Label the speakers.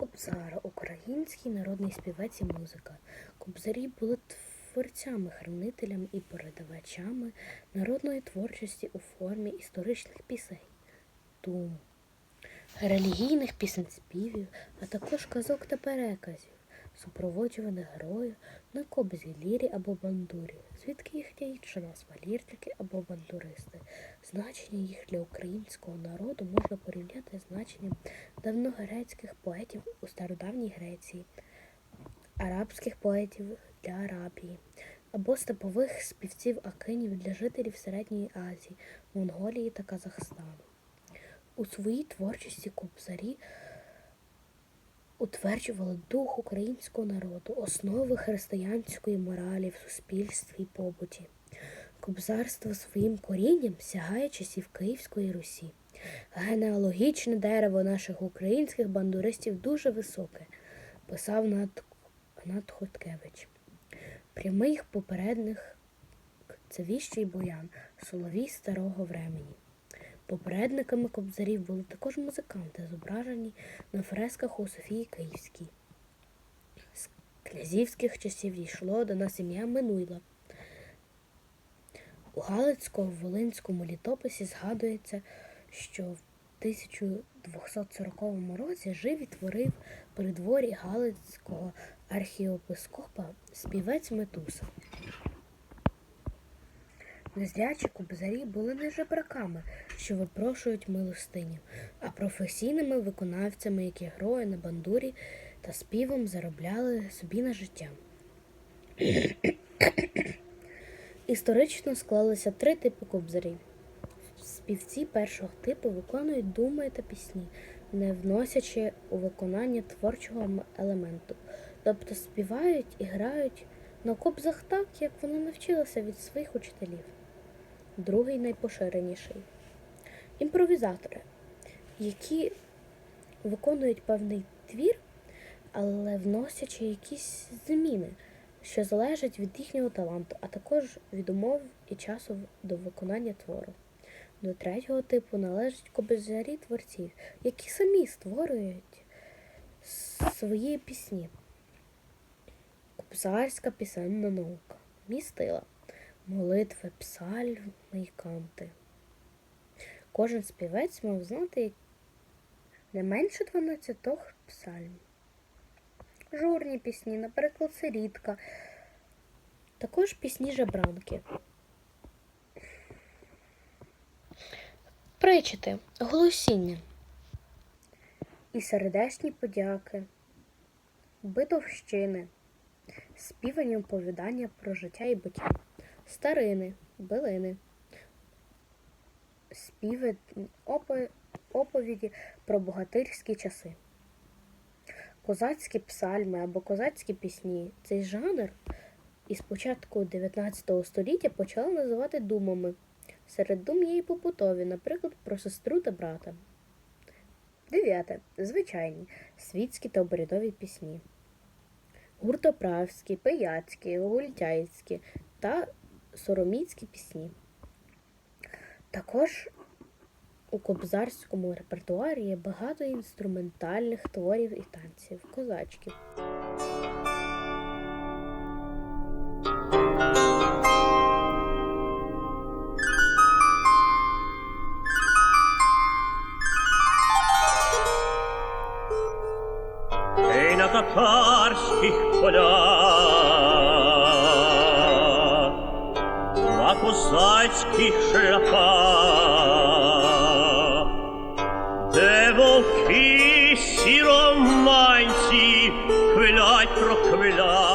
Speaker 1: Кобзара український народний співець і музика. Кобзарі були творцями, хранителями і передавачами народної творчості у формі історичних пісень, дум, релігійних пісень співів, а також казок та переказів, супроводжуваних героїв на кобзі, лірі або бандурі, звідки їхня інша назва лірники або бандуристи. Значення їх для українського народу можна порівняти з значенням давньогрецьких поетів у стародавній Греції, арабських поетів для Арабії, або степових співців акинів для жителів Середньої Азії, Монголії та Казахстану. У своїй творчості кобзарі утверджували дух українського народу, основи християнської моралі в суспільстві і побуті. Кобзарство своїм корінням сягає часів Київської Русі. Генеалогічне дерево наших українських бандуристів дуже високе, писав Над. Прямий їх це віщий боян, соловій старого времені. Попередниками кобзарів були також музиканти, зображені на фресках у Софії Київській. З князівських часів йшло до нас ім'я Минуйла. У Галицько-Волинському літописі згадується, що в 1240 році жив і творив при дворі Галицького архієпископа співець Метуса. Незрячі кобзарі були не жебраками, що випрошують милостиню, а професійними виконавцями, які грою на бандурі та співом заробляли собі на життя. Історично склалися три типи кобзарів. Співці першого типу виконують думи та пісні, не вносячи у виконання творчого елементу, тобто співають і грають на кобзах так, як вони навчилися від своїх учителів. Другий найпоширеніший імпровізатори, які виконують певний твір, але вносячи якісь зміни, що залежать від їхнього таланту, а також від умов і часу до виконання твору. До третього типу належать кобзарі творців, які самі створюють свої пісні. Кобзарська пісенна наука. Містила молитви, псальми і канти. Кожен співець мав знати не менше 12 псальм. Журні пісні, наприклад, сирітка, також пісні жебранки. Причити, голосіння. І сердечні подяки, битовщини, співані оповідання про життя і буття, старини, билини, співи, оповіді про богатирські часи. Козацькі псальми або козацькі пісні. Цей жанр із початку 19 століття почали називати думами. Серед дум є і побутові, наприклад, про сестру та брата. Дев'яте. Звичайні світські та обрядові пісні. Гуртоправські, пияцькі, гультяйські та сороміцькі пісні. Також у кобзарському репертуарі є багато інструментальних творів і танців, козачків.
Speaker 2: Татарських полях, на козацьких шляхах, де волки сіроманці хвилять прохвилять.